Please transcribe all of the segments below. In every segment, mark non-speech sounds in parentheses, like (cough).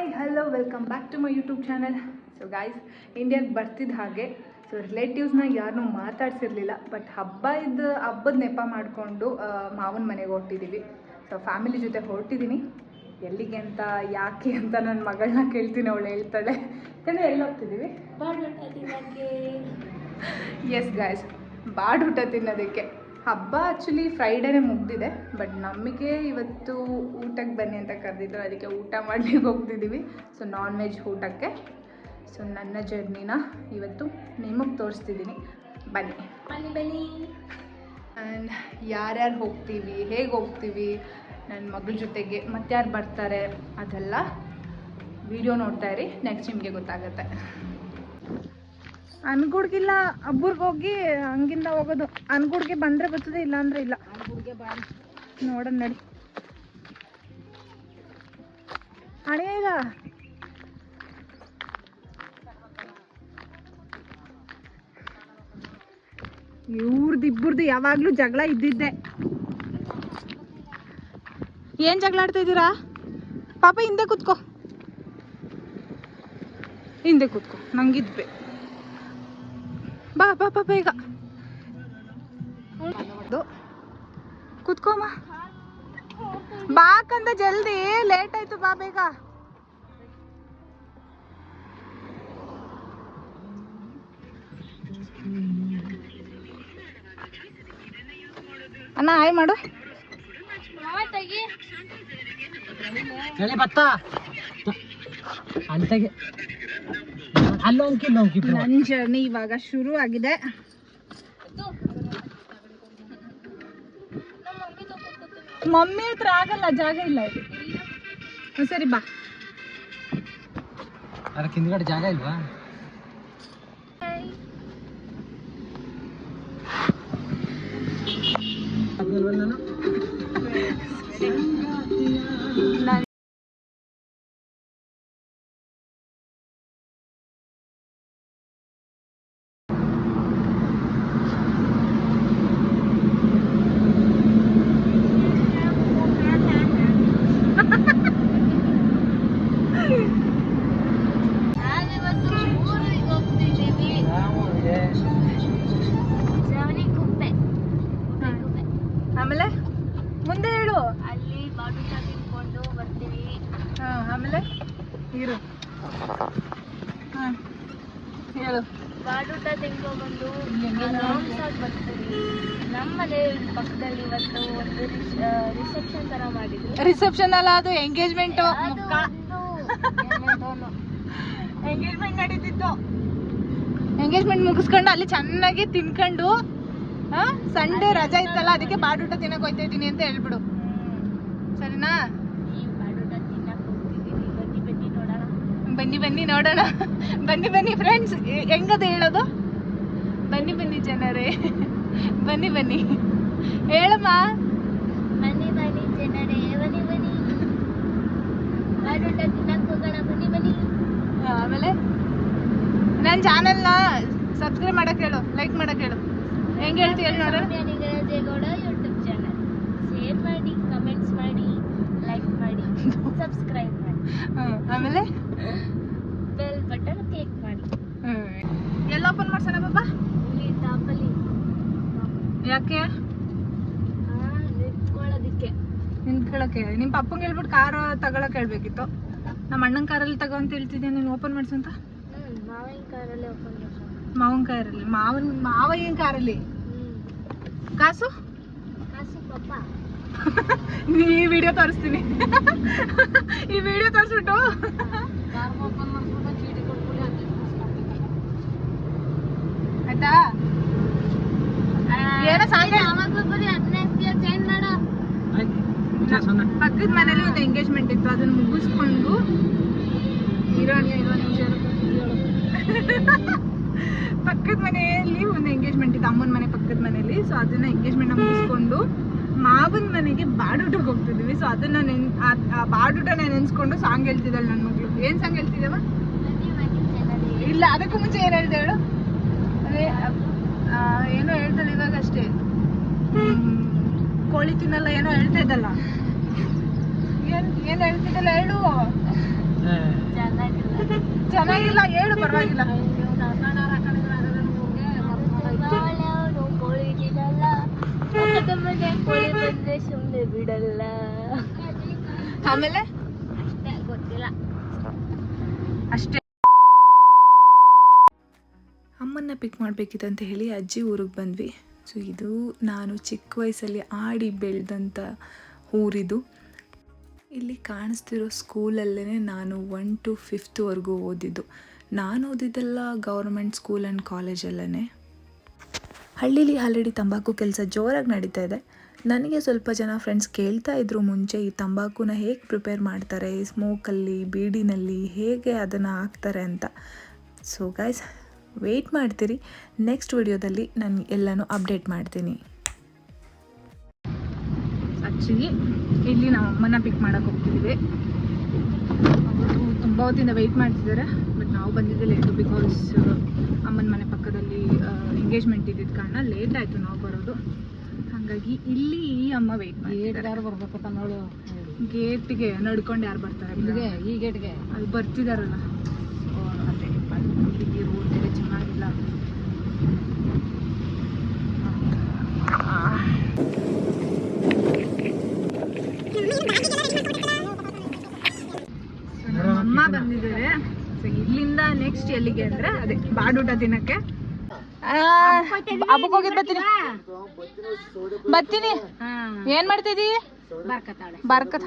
Hi hello welcome back to my YouTube channel so guys ಇಂಡಿಯಾಗೆ ಬರ್ತಿದ್ದ ಹಾಗೆ so ರಿಲೇಟಿವ್ಸ್ನ ಯಾರನ್ನೂ ಮಾತಾಡ್ಸಿರ್ಲಿಲ್ಲ ಬಟ್ ಹಬ್ಬ ಇದ್ದ ಹಬ್ಬದ ನೆಪ ಮಾಡಿಕೊಂಡು ಮಾವನ ಮನೆಗೆ ಹೊರಟಿದ್ದೀವಿ ಸೊ ಫ್ಯಾಮಿಲಿ ಜೊತೆ ಹೊರಟಿದ್ದೀನಿ ಎಲ್ಲಿಗೆ ಅಂತ ಯಾಕೆ ಅಂತ ನನ್ನ ಮಗಳನ್ನ ಕೇಳ್ತೀನಿ ಅವಳು ಹೇಳ್ತಾಳೆ. ಯಾಕಂದರೆ ಎಲ್ಲಿ ಹೋಗ್ತಿದ್ದೀವಿ ಎಸ್ ಗಾಯ್ಸ್ ಬಾಡೂಟ ತಿನ್ನೋದಕ್ಕೆ. ಹಬ್ಬ ಆ್ಯಕ್ಚುಲಿ ಫ್ರೈಡೇನೇ ಮುಗ್ದಿದೆ ಬಟ್ ನಮಗೆ ಇವತ್ತು ಊಟಕ್ಕೆ ಬನ್ನಿ ಅಂತ ಕರೆದಿದ್ರು ಅದಕ್ಕೆ ಊಟ ಮಾಡ್ಲಿಕ್ಕೆ ಹೋಗ್ತಿದ್ದೀವಿ ಸೊ ನಾನ್ ವೆಜ್ ಊಟಕ್ಕೆ. ಸೊ ನನ್ನ ಜರ್ನಿನ ಇವತ್ತು ನಿಮಗೆ ತೋರಿಸ್ತಿದ್ದೀನಿ ಬನ್ನಿ. ಬನ್ನಿ ಬನ್ನಿ. ಆ್ಯಂಡ್ ಯಾರ್ಯಾರು ಹೋಗ್ತೀವಿ ಹೇಗೆ ಹೋಗ್ತೀವಿ ನನ್ನ ಮಗಳ ಜೊತೆಗೆ ಮತ್ತಾರು ಬರ್ತಾರೆ ಅದೆಲ್ಲ ವಿಡಿಯೋ ನೋಡ್ತಾ ಇರಿ ನೆಕ್ಸ್ಟ್ ನಿಮಗೆ ಗೊತ್ತಾಗುತ್ತೆ. ಅನ್ಗುಡ್ಗಿಲ್ಲ ಹಬ್ಬರ್ಗೆ ಹೋಗಿ ಹಂಗಿಂದ ಹೋಗೋದು. ಅನ್ಗುಡ್ಗೆ ಬಂದ್ರೆ ಬರ್ತದೆ ಇಲ್ಲ. ಅಂದ್ರೆ ಇಲ್ಲ ನೋಡೋಣ ನಡಿ. ಹಣೆಯಲ್ಲ ಇವ್ರದ್ದು ಇಬ್ಬರದು ಯಾವಾಗ್ಲೂ ಜಗಳ ಇದ್ದಿದ್ದೆ. ಏನ್ ಜಗಳ ಆಡ್ತಾ ಇದ್ದೀರಾ? ಪಾಪ ಹಿಂದೆ ಕೂತ್ಕೋ. ಹಿಂದೆ ಕೂತ್ಕೋ. ನಂಗಿದ್ಬೆ ಬಾ ಬಾ ಬಾ ಬೇಗ ಕುತ್ಕೋಮ. ಬಾಕ ಬಾಕಂದ ಜಲ್ದಿ ಲೇಟ್ ಆಯ್ತು, ಬಾ ಬೇಗ. ಅಣ್ಣ, ಆಯ್ ಮಾಡು. ಅಂತೆಗೆ ಅಲ್ಲೊಂಕಿ ಇಲ್ಲೊಂಕಿ ನನ್ನ ಜರ್ನಿ ಇವಾಗ ಶುರು ಆಗಿದೆ. ಮಮ್ಮಿ ಹತ್ರ ಆಗಲ್ಲ ಜಾಗ ಇಲ್ಲ ಸರಿ ಬಾ. ಅದಕ್ಕೆ ಹಿಂದ್ಗಡೆ ಜಾಗ ಇಲ್ವಾ? ನಾನ್- ಆಮೇಲೆ ಮುಂದೆ ಹೇಳು. ಅಲ್ಲಿ ಬಾಡುಟ ತಿನ್ಕೊಂಡು ಬರ್ತೀವಿ. ಹಾ ಆಮೇಲೆ ಇರು. ಹಾ ಹೇಳು. ಬಾಡುಟ ಆಗಿ ಬರ್ತೀವಿ ನಮ್ಮ ಮನೆ ಪಕ್ಕದಲ್ಲಿ ಇವತ್ತು ಒಂದು ರಿಸೆಪ್ಷನ್ ತರ ಮಾಡಿದ್ರು. ರಿಸೆಪ್ಷನ್ ಅಲ್ಲ ಅದು ಎಂಗೇಜ್ಮೆಂಟ್ ಎಂಗೇಜ್ಮೆಂಟ್ (laughs) ನಡೀತಿತ್ತು. ಎಂಗೇಜ್ಮೆಂಟ್ ಮುಗಿಸ್ಕೊಂಡು ಅಲ್ಲಿ ಚೆನ್ನಾಗಿ ತಿನ್ಕೊಂಡು ಸಂಡೇ ರಜಾ ಇತ್ತಲ್ಲ ಅದಕ್ಕೆ ಬಾಡೂಟ ತಿನ್ನಕ್ ಹೋಯ್ತಾ ಇದೀನಿ ಅಂತ ಹೇಳ್ಬಿಡು. ಸರಿನಾ? ಬನ್ನಿ ಬನ್ನಿ ನೋಡೋಣ. ಬನ್ನಿ ಬನ್ನಿ ಫ್ರೆಂಡ್ಸ್ ಹೆಂಗದ ಹೇಳೋದು? ಬನ್ನಿ ಬನ್ನಿ ಜನರೇ. ಬನ್ನಿ ಬನ್ನಿ. ಹೇಳಮ್ಮ. ಬನ್ನಿ ಬನ್ನಿ ಜನರೇ ಬನ್ನಿ ಬನ್ನಿ. ಬಾಡೂಟ ತಿನ್ನಕ್ ಹೋಗೋಣ ಬನ್ನಿ ಬನ್ನಿ. ಆಮೇಲೆ? ನನ್ನ ಚಾನಲ್ನ ಸಬ್ಸ್ಕ್ರೈಬ್ ಮಾಡಕ್ಕೆ ಹೇಳು ಲೈಕ್ ಮಾಡಕ್ಕೆ ಹೇಳು. ಹೆಂಗ್ ಹೇಳ್ತೀಯ ಹೇಳು ನೋಡೋಣ ಸೌಮ್ಯ ಯೂಟ್ಯೂಬ್ ಚಾನಲ್ ಶೇರ್ ಮಾಡಿ ಕಮೆಂಟ್ಸ್ ಮಾಡಿ ಲೈಕ್ ಮಾಡಿ (laughs) ಸಬ್ಸ್ಕ್ರೈಬ್ ಮಾಡಿ. ಆಮೇಲೆ? ಬೆಲ್ ಬಟನ್ ಕ್ಲಿಕ್ ಮಾಡಿ. ಎಲ್ಲ ಓಪನ್ ಮಾಡ್ಸೋಣ ಬಾಬಾ ಇಲ್ಲಿ ಟಾಪಲ್ಲಿ ಯಾಕೆ? ನಿಂತ್ಕೊಳ್ಳೋದಿಕ್ಕೆ. ನಿಂತ್ಕೊಳಕ್ಕೆ ನಿಮ್ಮ ಪಪ್ಪಂಗೆ ಹೇಳ್ಬಿಟ್ಟು ಕಾರ್ ತಗೊಳಕ್ ಹೇಳ್ಬೇಕಿತ್ತು. ನಮ್ಮ ಅಣ್ಣನ ಕಾರಲ್ಲಿ ತಗೋ ಅಂತ ಹೇಳ್ತಿದ್ದೆ ನೀನು ಓಪನ್ ಮಾಡ್ಸಂತ ಮಾವಿನ ಕಾರಲ್ಲಿ ಓಪನ್ ಮಾಡೋಣ ಮಾವನ ಕಾರಲ್ಲಿ ಮಾವನ್ ಮಾವ ಏನ್ ಕಾರಲ್ಲಿ ಕಾಸು ಕಾಸು ಪಪ್ಪ ಈ ವಿಡಿಯೋ ತೋರಿಸ್ತೀನಿ ಈ ವಿಡಿಯೋ ತೋರಿಸ್ಬಿಟ್ಟು ಕಾರ್ ಓಪನ್ ಮಾಡ್ಸ್ಬಿಟ್ಟು ಚೀಟಿ ಕೊಟ್ಬಿಡಿ ಆಯ್ತಾ ಏನೋ ಸಾಂಗ್ ಹೇಳು. ಅವಾಗ ಬರೀ ಹದಿನೈದು ಚೇಂಜ್ ಮಾಡ ಆಯ್ತು. ಚಾ, ಸೊನ್ನೆ. ಪಕ್ಕದ ಮನೇಲಿ ಒಂದು ಎಂಗೇಜ್ಮೆಂಟ್ ಇತ್ತು ಅದನ್ನ ಮುಗಿಸ್ಕೊಂಡು ಇರೋಣ ಇರೋ ನಿಮಿಷ ಪಕ್ಕದ ಮನೆಯಲ್ಲಿ ಒಂದು ಎಂಗೇಜ್ಮೆಂಟ್ ಇತ್ತು ಅಮ್ಮನ ಮನೆ ಪಕ್ಕದ ಮನೇಲಿ ಸೊ ಅದನ್ನ ಎಂಗೇಜ್ಮೆಂಟ್ ಮುಗಿಸ್ಕೊಂಡು ಮಾವನ ಮನೆಗೆ ಬಾಡೂಟಕ್ಕೆ ಹೋಗ್ತಿದ್ವಿ. ಸೊ ಅದನ್ನ ನೆನ್ ಬಾಡೂಟನ ನೆನ್ಸ್ಕೊಂಡು ಸಾಂಗ್ ಹೇಳ್ತಿದ್ದಾಳೆ ನನ್ನ ಮಗಳು. ಏನ್ ಸಾಂಗ್ ಹೇಳ್ತಿದ್ದವ? ಇಲ್ಲ ಅದಕ್ಕೂ ಮುಂಚೆ ಏನ್ ಹೇಳ್ದೆ ಹೇಳು? ಅದೇ ಏನೋ ಹೇಳ್ತಾಳೆ ಇವಾಗ ಅಷ್ಟೇ. ಕೋಳಿ ತಿನ್ನಲ್ಲ ಏನೋ ಹೇಳ್ತಾ ಇದ್ದಲ್ಲ. ಏನ್ ಏನ್ ಹೇಳ್ತಿದ್ದಲ್ಲ ಹೇಳು. ಚೆನ್ನಾಗಿಲ್ಲ ಹೇಳು ಪರವಾಗಿಲ್ಲ ಬಾಳೆಹಣ್ಣು ಕೋಳಿ ತಿನ್ನಲ್ಲ ಪಕ್ಕದ ಮನೆ ಕೋಳಿ ಬಂದ್ರೆ ಸುಮ್ಮನೆ ಬಿಡಲ್ಲ. ಆಮೇಲೆ? ಅಷ್ಟೇ ಗೊತ್ತಿಲ್ಲ. ಅಷ್ಟೇ. ಅಮ್ಮನ್ನ ಪಿಕ್ ಮಾಡಬೇಕಿತ್ತು ಅಂತ ಹೇಳಿ ಅಜ್ಜಿ ಊರಿಗೆ ಬಂದ್ವಿ. ಸೊ ಇದು ನಾನು ಚಿಕ್ಕ ವಯಸ್ಸಲ್ಲಿ ಆಡಿ ಬೆಳೆದಂಥ ಊರಿದು. ಇಲ್ಲಿ ಕಾಣಿಸ್ತಿರೋ ಸ್ಕೂಲಲ್ಲೇ ನಾನು ಒನ್ ಟು ಫಿಫ್ತ್ವರೆಗೂ ಓದಿದ್ದು. ನಾನು ಓದಿದ್ದೆಲ್ಲ ಗೌರ್ಮೆಂಟ್ ಸ್ಕೂಲ್ ಆ್ಯಂಡ್ ಕಾಲೇಜಲ್ಲೇ ಹಳ್ಳಿಲಿ ಆಲ್ರೆಡಿ ತಂಬಾಕು ಕೆಲಸ ಜೋರಾಗಿ ನಡೀತಾ ಇದೆ. ನನಗೆ ಸ್ವಲ್ಪ ಜನ ಫ್ರೆಂಡ್ಸ್ ಕೇಳ್ತಾ ಇದ್ರು ಮುಂಚೆ ಈ ತಂಬಾಕುನ ಹೇಗೆ ಪ್ರಿಪೇರ್ ಮಾಡ್ತಾರೆ ಸ್ಮೋಕಲ್ಲಿ ಬೀಡಿನಲ್ಲಿ ಹೇಗೆ ಅದನ್ನು ಹಾಕ್ತಾರೆ ಅಂತ. ಸೊ ಗೈಸ್ ವೆಯ್ಟ್ ಮಾಡ್ತೀರಿ. ನೆಕ್ಸ್ಟ್ ವಿಡಿಯೋದಲ್ಲಿ ನಾನು ಎಲ್ಲನೂ ಅಪ್ಡೇಟ್ ಮಾಡ್ತೀನಿ. ಆ್ಯಕ್ಚುಲಿ ಇಲ್ಲಿ ನಮ್ಮ ಅಮ್ಮನ ಪಿಕ್ ಮಾಡೋಕ್ಕೆ ಹೋಗ್ತಿದ್ದೀವಿ ಅವರು ತುಂಬ ಹೊತ್ತಿಂದ ವೆಯ್ಟ್ ಮಾಡ್ತಿದ್ದಾರೆ ಬಟ್ ನಾವು ಬಂದಿದ್ದೆ ಲೇಟು ಬಿಕಾಸ್ ಅಮ್ಮನ ಮನೆ ಪಕ್ಕದಲ್ಲಿ ಎಂಗೇಜ್ಮೆಂಟ್ ಇದ್ದಿದ್ದ ಕಾರಣ ಲೇಟ್ ಆಯಿತು ನಾವು ಬರೋದು. ಹಾಗಾಗಿ ಇಲ್ಲಿ ಈ ಅಮ್ಮ ವೆಯ್ಟ್ ಮಾಡಿ ಯಾರು ಬರ್ಬೇಕು ತನ್ನೋಳು ಗೇಟ್ಗೆ ನಡ್ಕೊಂಡು ಯಾರು ಬರ್ತಾರೆ? ಇಲ್ಲಿಗೆ ಈ ಗೇಟ್ಗೆ. ಅಲ್ಲಿ ಬರ್ತಿದಾರಲ್ಲ. ಅದೇ ಅದು ಇಲ್ಲಿ ರೋಡ್ ಬೇರೆ ಚೆನ್ನಾಗಿಲ್ಲ. ನಮ್ಮ ಅಮ್ಮ ಬಂದಿದ್ದಾರೆ. ಸೊ ಇಲ್ಲಿಂದ ನೆಕ್ಸ್ಟ್ ಎಲ್ಲಿಗೆ ಅಂದ್ರೆ ಅದೇ ಬಾಡೂಟ ತಿನ್ನಕ್ಕೆ ಹಬ್ಬಕ್ಕೆ ಹೋಗಿದ್ ಬರ್ತೀನಿ. ಬರ್ತೀನಿ ಏನ್ ಮಾಡ್ತಿದಿ? ಬರ್ಕತಾಳೆ ಬತ್ತೀನಿ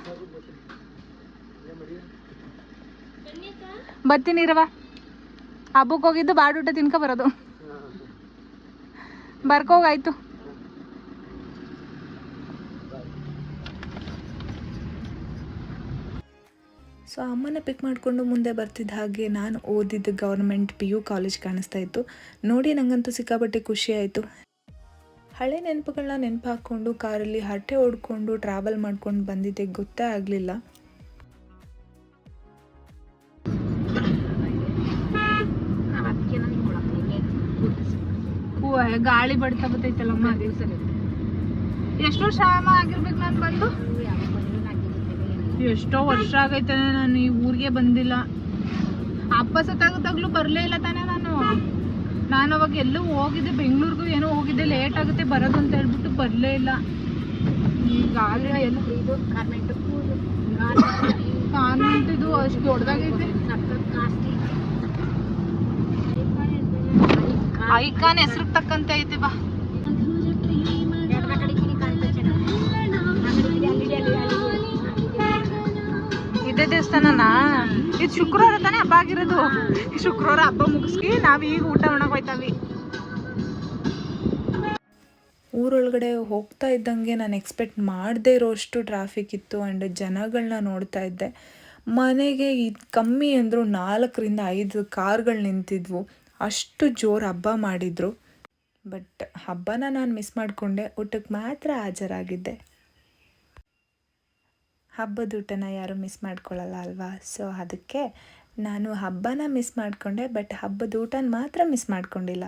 ಬರ್ತೀನಿ ಇರವ ಹಬ್ಬಕ್ಕೆ ಹೋಗಿದ್ದು ಬಾಡೂಟ ತಿನ್ಕ ಬರೋದು. ಬರ್ಕೋಗಾಯ್ತು ಸೊ ಅಮ್ಮನ ಪಿಕ್ ಮಾಡಿಕೊಂಡು ಮುಂದೆ ಬರ್ತಿದ್ದ ಹಾಗೆ ನಾನು ಓದಿದ್ದ ಗೌರ್ಮೆಂಟ್ ಪಿ ಯು ಕಾಲೇಜ್ ಕಾಣಿಸ್ತಾ ಇತ್ತು. ನೋಡಿ ನನಗಂತೂ ಸಿಕ್ಕಾಪಟ್ಟೆ ಖುಷಿ ಆಯಿತು. ಹಳೆ ನೆನಪುಗಳನ್ನ ನೆನಪು ಹಾಕ್ಕೊಂಡು ಕಾರಲ್ಲಿ ಹರಟೆ ಓಡ್ಕೊಂಡು ಟ್ರಾವೆಲ್ ಮಾಡ್ಕೊಂಡು ಬಂದಿದ್ದೆ ಗೊತ್ತೇ ಆಗಲಿಲ್ಲ. ಗಾಳಿ ಬಡ್ತಾ ಬರ್ತೈತಲ್ಲಮ್ಮ ಎಷ್ಟು ವರ್ಷ ಆಗಿರ್ಬೇಕು ನಾನು ಬಂದು. ಎಷ್ಟೋ ವರ್ಷ ಆಗೈತೆ ನಾನು ಈ ಊರಿಗೆ ಬಂದಿಲ್ಲ. ಅಪ್ಪ ಸತ್ತಾಗತ್ತಾಗ್ಲೂ ಬರಲೇ ಇಲ್ಲ ತಾನೇ ನಾನು. ನಾನು ಅವಾಗ ಎಲ್ಲೂ ಹೋಗಿದ್ದೆ, ಬೆಂಗಳೂರಿಗೂ ಏನೋ ಹೋಗಿದ್ದೆ ಲೇಟ್ ಆಗುತ್ತೆ, ಬರೋದು ಅಂತ ಹೇಳ್ಬಿಟ್ಟು ಬರಲೇ ಇಲ್ಲ. ಈಗ ಆಗಲೇ ಎಲ್ಲ ಇದು ಕಾರ್ಮೆಂಟ್ ಕಾನ್ವೆಂಟ್ ಇದು ಅಷ್ಟು ದೊಡ್ಡದಾಗೈತೆ. ಐಕಾನ್ ಹೆಸ್ರಿಗೆ ತಕ್ಕಂತೆ ಐತೆ ಬಾ. ಇದೇ ದೇವಸ್ಥಾನನಾ? ಇದು ಶುಕ್ರವಾರ ತಾನೇ ಹಬ್ಬ ಆಗಿರೋದು. ಶುಕ್ರವಾರ ಹಬ್ಬ ಮುಗಿಸ್ಕಿ ನಾವು ಈಗ ಊಟ ಮಾಡಕ್ ಹೋಯ್ತಾವಿ. ಊರೊಳಗಡೆ ಹೋಗ್ತಾ ಇದ್ದಂಗೆ ನಾನು ಎಕ್ಸ್ಪೆಕ್ಟ್ ಮಾಡದೇ ಇರೋಷ್ಟು ಟ್ರಾಫಿಕ್ ಇತ್ತು ಆ್ಯಂಡ್ ಜನಗಳನ್ನ ನೋಡ್ತಾ ಇದ್ದೆ. ಮನೆಗೆ ಇದು ಕಮ್ಮಿ ಅಂದರೂ ನಾಲ್ಕರಿಂದ ಐದು ಕಾರ್ಗಳು ನಿಂತಿದ್ವು. ಅಷ್ಟು ಜೋರು ಹಬ್ಬ ಮಾಡಿದರು. ಬಟ್ ಹಬ್ಬನ ನಾನು ಮಿಸ್ ಮಾಡಿಕೊಂಡೆ. ಊಟಕ್ಕೆ ಮಾತ್ರ ಹಾಜರಾಗಿದ್ದೆ. ಹಬ್ಬದ ಊಟನ ಯಾರು ಮಿಸ್ ಮಾಡ್ಕೊಳ್ಳಲ್ಲ ಅಲ್ವಾ? ಸೊ ಅದಕ್ಕೆ ನಾನು ಹಬ್ಬನ ಮಿಸ್ ಮಾಡಿಕೊಂಡೆ ಬಟ್ ಹಬ್ಬದ ಊಟನ ಮಾತ್ರ ಮಿಸ್ ಮಾಡ್ಕೊಂಡಿಲ್ಲ.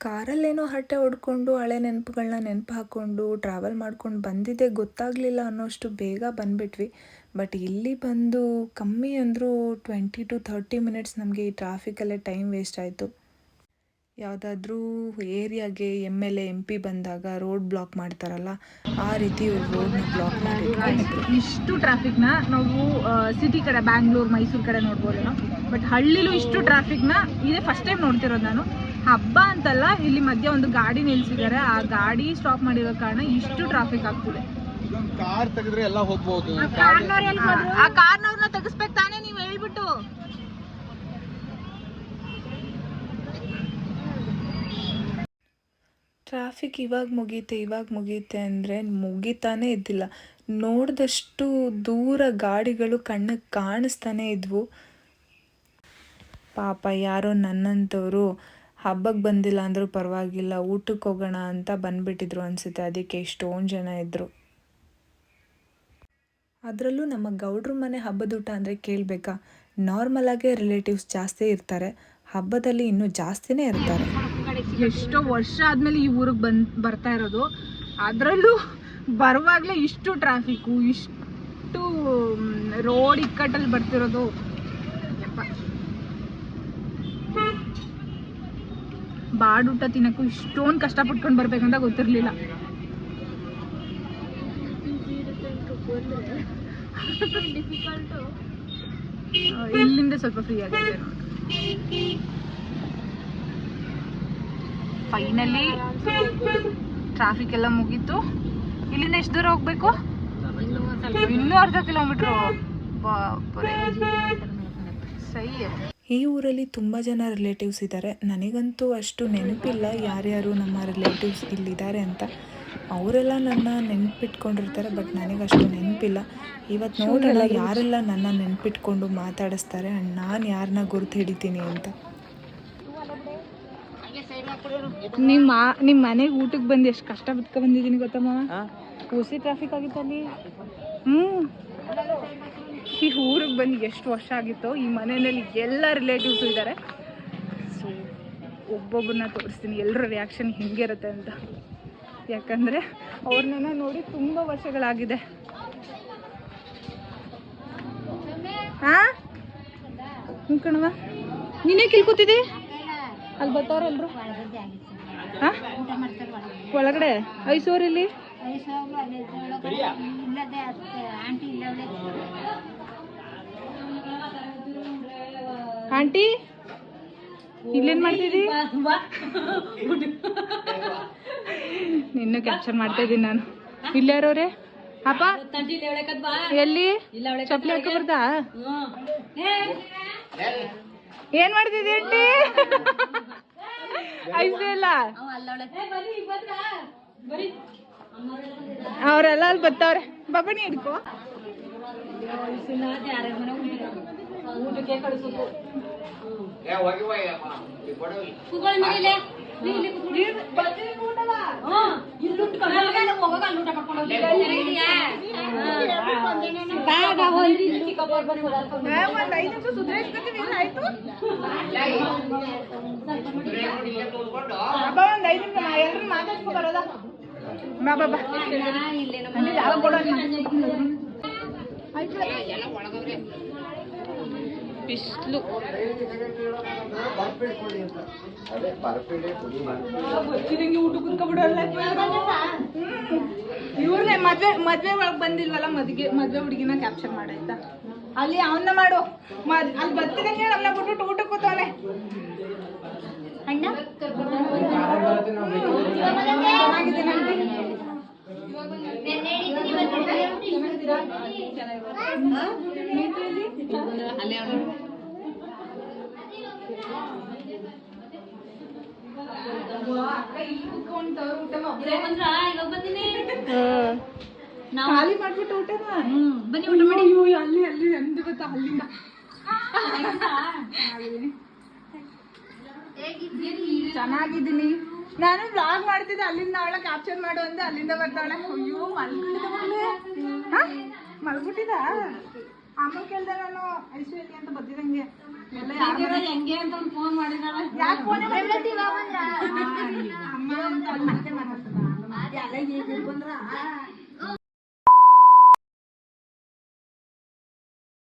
ಕಾರಲ್ಲೇನೋ ಹಟ್ಟೆ ಹೊಡ್ಕೊಂಡು, ಹಳೆ ನೆನಪುಗಳನ್ನ ನೆನಪು ಹಾಕ್ಕೊಂಡು ಟ್ರಾವೆಲ್ ಮಾಡ್ಕೊಂಡು ಬಂದಿದ್ದೆ ಗೊತ್ತಾಗಲಿಲ್ಲ ಅನ್ನೋಷ್ಟು ಬೇಗ ಬಂದುಬಿಟ್ವಿ. ಬಟ್ ಇಲ್ಲಿ ಬಂದು ಕಮ್ಮಿ ಅಂದರೂ ಟ್ವೆಂಟಿ ಟು ಥರ್ಟಿ ಮಿನಿಟ್ಸ್ ನಮಗೆ ಈ ಟ್ರಾಫಿಕಲ್ಲೇ ಟೈಮ್ ವೇಸ್ಟ್ ಆಯಿತು. ಯಾವುದಾದ್ರೂ ಏರಿಯಾಗೆ M L A M P ಬಂದಾಗ ರೋಡ್ ಬ್ಲಾಕ್ ಮಾಡ್ತಾರಲ್ಲ ಆ ರೀತಿ ರೋಡ್ ರೋಡ್ನ ಬ್ಲಾಕ್ ಮಾಡಿದ್ರು ಇಷ್ಟು ಟ್ರಾಫಿಕ್ನ ನಾವು ಸಿಟಿ ಕಡೆ ಬ್ಯಾಂಗ್ಳೂರ್ ಮೈಸೂರು ಕಡೆ ನೋಡ್ಬೋದೇನೋ ಬಟ್ ಹಳ್ಳಿಲೂ ಇಷ್ಟು ಟ್ರಾಫಿಕ್ನ ಇದೇ ಫಸ್ಟ್ ಟೈಮ್ ನೋಡ್ತಿರೋದು ನಾನು. ಹಬ್ಬ ಅಂತಲ್ಲ ಇಲ್ಲಿ ಮಧ್ಯೆ ಒಂದು ಗಾಡಿ ನಿಲ್ಸಿದ್ದಾರೆ. ಆ ಗಾಡಿ ಸ್ಟಾಪ್ ಮಾಡಿರೋ ಕಾರಣ ಇಷ್ಟು ಟ್ರಾಫಿಕ್ ಆಗ್ತಿದೆ. ಕಾರ್ ತೆಗೆದ್ರೆ ಎಲ್ಲ ಹೋಗ್ಬೋದು. ಆ ಕಾರ್ನವ್ರನ್ನ ತೆಗಿಸ್ಬೇಕು ತಾನೇ ನೀವು ಹೇಳ್ಬಿಟ್ಟು. ಟ್ರಾಫಿಕ್ ಇವಾಗ ಮುಗೀತೆ ಇವಾಗ ಮುಗೀತೆ ಅಂದರೆ ಮುಗಿತಾನೇ ಇದ್ದಿಲ್ಲ. ನೋಡಿದಷ್ಟು ದೂರ ಗಾಡಿಗಳು ಕಣ್ಣಿಗೆ ಕಾಣಿಸ್ತಾನೆ ಇದ್ವು. ಪಾಪ ಯಾರೋ ನನ್ನಂಥವ್ರು ಹಬ್ಬಕ್ಕೆ ಬಂದಿಲ್ಲ ಅಂದರೂ ಪರವಾಗಿಲ್ಲ ಊಟಕ್ಕೆ ಹೋಗೋಣ ಅಂತ ಬಂದ್ಬಿಟ್ಟಿದ್ರು ಅನಿಸುತ್ತೆ. ಅದಕ್ಕೆ ಎಷ್ಟೊಂದು ಜನ ಇದ್ದರು ಅದರಲ್ಲೂ ನಮ್ಮ ಗೌಡ್ರ ಮನೆ ಹಬ್ಬದ ಊಟ ಅಂದರೆ ಕೇಳಬೇಕಾ? ನಾರ್ಮಲಾಗೇ ರಿಲೇಟಿವ್ಸ್ ಜಾಸ್ತಿ ಇರ್ತಾರೆ. ಹಬ್ಬದಲ್ಲಿ ಇನ್ನೂ ಜಾಸ್ತಿನೇ ಇರ್ತಾರೆ. ಎಷ್ಟೋ ವರ್ಷ ಆದ್ಮೇಲೆ ಈ ಊರಿಗೆ ಬಂದ್ ಬರ್ತಾ ಇರೋದು. ಅದರಲ್ಲೂ ಬರುವಾಗಲೇ ಇಷ್ಟು ಟ್ರಾಫಿಕ್ಕು ಇಷ್ಟು ರೋಡ್ ಇಕ್ಕಟ್ಟಲ್ಲಿ ಬರ್ತಿರೋದು. ಬಾಡೂಟ ತಿನ್ನಕ್ಕೂ ಇಷ್ಟೊಂದು ಕಷ್ಟಪಟ್ಕೊಂಡು ಬರ್ಬೇಕಂತ ಗೊತ್ತಿರಲಿಲ್ಲ. ಇಲ್ಲಿಂದ ಸ್ವಲ್ಪ ಫ್ರೀ ಆಗಿದೆ. ಫೈನಲಿ ಟ್ರಾಫಿಕ್ ಎಲ್ಲ ಮುಗೀತು. ಇಲ್ಲಿಂದ ಎಷ್ಟು ದೂರ ಹೋಗ್ಬೇಕು? ಇನ್ನೂ ಅರ್ಧ ಕಿಲೋಮೀಟ್ರು ಸೈ. ಈ ಊರಲ್ಲಿ ತುಂಬ ಜನ ರಿಲೇಟಿವ್ಸ್ ಇದ್ದಾರೆ. ನನಗಂತೂ ಅಷ್ಟು ನೆನಪಿಲ್ಲ ಯಾರ್ಯಾರು ನಮ್ಮ ರಿಲೇಟಿವ್ಸ್ ಇಲ್ಲಿದ್ದಾರೆ ಅಂತ. ಅವರೆಲ್ಲ ನನ್ನ ನೆನಪಿಟ್ಕೊಂಡಿರ್ತಾರೆ ಬಟ್ ನನಗೆ ಅಷ್ಟು ನೆನಪಿಲ್ಲ. ಇವತ್ತು ನೋಡೋಣ ಯಾರೆಲ್ಲ ನನ್ನ ನೆನಪಿಟ್ಕೊಂಡು ಮಾತಾಡಿಸ್ತಾರೆ ಆ್ಯಂಡ್ ನಾನು ಯಾರನ್ನ ಗುರುತು ಹಿಡಿತೀನಿ ಅಂತ. ನಿಮ್ಮ ನಿಮ್ಮ ಮನೆಗೆ ಊಟಕ್ಕೆ ಬಂದು ಎಷ್ಟು ಕಷ್ಟ ಬಿಟ್ಕೊ ಬಂದಿದ್ದೀನಿ ಗೊತ್ತಮ್ಮ ಕೂಸಿ ಟ್ರಾಫಿಕ್ ಆಗಿತ್ತು ಅಲ್ಲಿ ಹ್ಞೂ ಈ ಊರಿಗೆ ಬಂದು ಎಷ್ಟು ವರ್ಷ ಆಗಿತ್ತು ಈ ಮನೆಯಲ್ಲಿ ಎಲ್ಲ ರಿಲೇಟಿವ್ಸ್ ಇದ್ದಾರೆ ಸೊ ಒಬ್ಬೊಬ್ಬರನ್ನ ತೋರಿಸ್ತೀನಿ ಎಲ್ಲರ ರಿಯಾಕ್ಷನ್ ಹೆಂಗಿರುತ್ತೆ ಅಂತ. ಯಾಕಂದರೆ ಅವ್ರನ್ನ ನೋಡಿ ತುಂಬ ವರ್ಷಗಳಾಗಿದೆ. ಹಾಂ? ಹ್ಞೂ ಕಣವ ನೀನೇ ಕಿಲ್ಕೋತಿದ್ದಿ? ಅಲ್ಲಿ ಬರ್ತಾವ್ರಲ್ರು ಹಾ? ಒಳಗಡೆ? ಐಸೂರ್ ಇಲ್ಲಿ ಆಂಟಿ? ಇಲ್ಲೇನ್ ಮಾಡ್ತಿದ್ದಿ? ನಿನ್ನೂ ಕ್ಯಾಪ್ಚರ್ ಮಾಡ್ತಾ ಇದ್ದೀನಿ ನಾನು. ಇಲ್ಲಾರವ್ರೆ ಅಪ್ಪ? ಎಲ್ಲಿ? ಚಪ್ಪಲಿ ಬರ್ತಾ ಏನ್ ಮಾಡ್ತಿದ್ದೆ ಅಂಟಿ ಇಲ್ಲ ಅವರೆಲ್ಲ ಅಲ್ಲಿ ಬರ್ತಾವ್ರೆ. ಬಬಣಿ ಹಿಡ್ಕೋ. ಐದು ನಿಮಿಷ ಎಲ್ರು ಮಾತಾಡ್ಕೊ ಬರೋದ? ಬಾ ಬಾ ಬಾ. ಅಲ್ಲಿ ಜಾಗ ಕೊಡೋಣ ಬಿಸ್ಲು. ಇವ್ರನ್ನೇ ಮದ್ವೆ ಮದ್ವೆ ಒಳಗ್ ಬಂದಿಲ್ವಲ್ಲ ಮದ್ಗೆ ಮದ್ವೆ ಹುಡುಗಿನ ಕ್ಯಾಪ್ಚರ್ ಮಾಡಾಯ್ತಾ ಅಲ್ಲಿ ಅವನ್ನ ಮಾಡು. ಮದ್ ಅಲ್ಲಿ ಬರ್ತಿದಂಗೆ ಅವನ್ನ ಬಿಟ್ಬಿಟ್ಟು ಊಟಕ್ಕೆ ಕೂತವನೆ. ಅಣ್ಣ? ಚೆನ್ನಾಗಿದ್ದೀನಿ ಆಂಟಿ. ಖಾಲಿ ಮಾಡ್ಬಿಟ್ಟು ಊಟನ? ಬನ್ನಿ ಊಟ ಮಾಡಿ. ಅಯ್ಯೋ ಅಲ್ಲಿ ಅಲ್ಲಿ ಅಂದು ಗೊತ್ತಾ ಅಲ್ಲಿಂದ. ಚೆನ್ನಾಗಿದ್ದೀನಿ. ನಾನು ಬ್ಲಾಗ್ ಮಾಡ್ತಿದ್ದೆ ಅಲ್ಲಿಂದ ಅವಳ ಕ್ಯಾಪ್ಚರ್ ಮಾಡು ಅಂದೆ ಅಲ್ಲಿಂದ ಬರ್ತಾಳೆ. ಅಯ್ಯೋ ಮಲ್ಕೊಂಡಿದ್ದ ಮಲ್ಬಿಟ್ಟಿದ ಆಮೇಲೆ ಕೇಳ್ದೆ ನಾನು ಐಶ್ವರ್ಯ ಅಂತ ಬರ್ತಿದಂಗೆ ಎಲ್ಲ ಹೆಂಗೆ ಅಂತ ಒಂದು ಫೋನ್ ಮಾಡಿದಾಳೆ. ಯಾಕೆ ಫೋನ್ ಅಮ್ಮ ಅಂತ ಅಲ್ಲಿ ಮತ್ತೆ ಮಾತಾಡ್ತದ